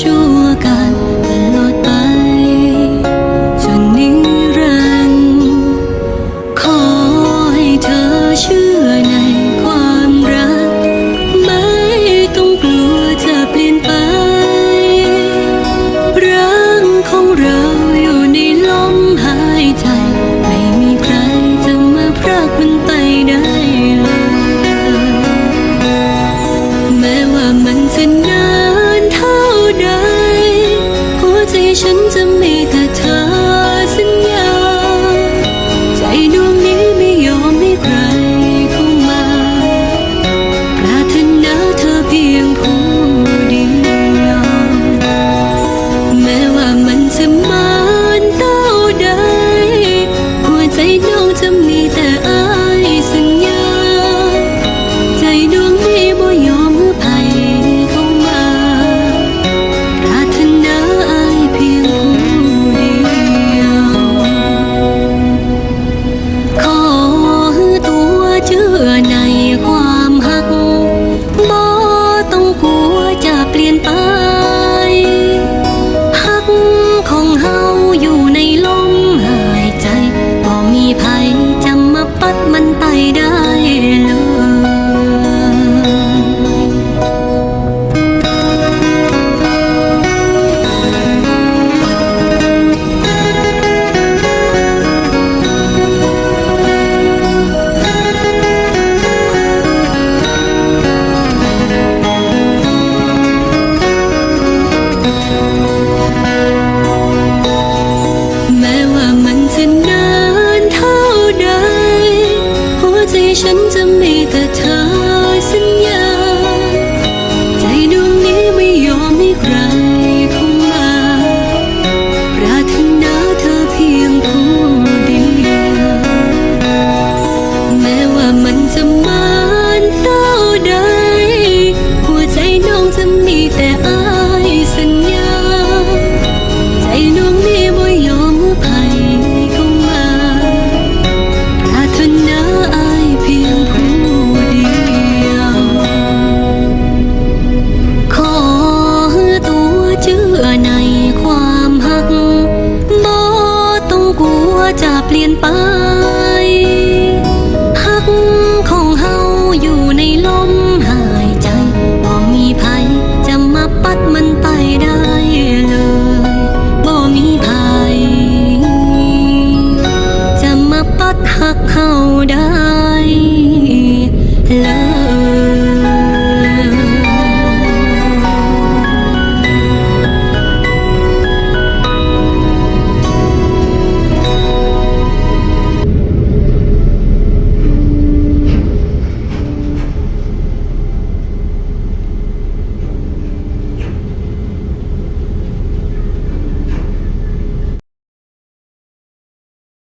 ชั่วกันตลอดไปจนนิรันดรขอให้เธอเชื่อในความรัก ไม่ต้องกลัวจะเปลี่ยนไป รักของเราอยู่ในลมหายใจ ไม่มีใครจะมาพากันไปได้แม้ว่ามันจะ 脸谱。 ฉันจะมีแต่เธอสัญญา ใจดวงนี้ไม่ยอมให้ใครเข้ามา ปรารถนาเธอเพียงผู้เดียว แม้ว่ามันจะมา เขาได้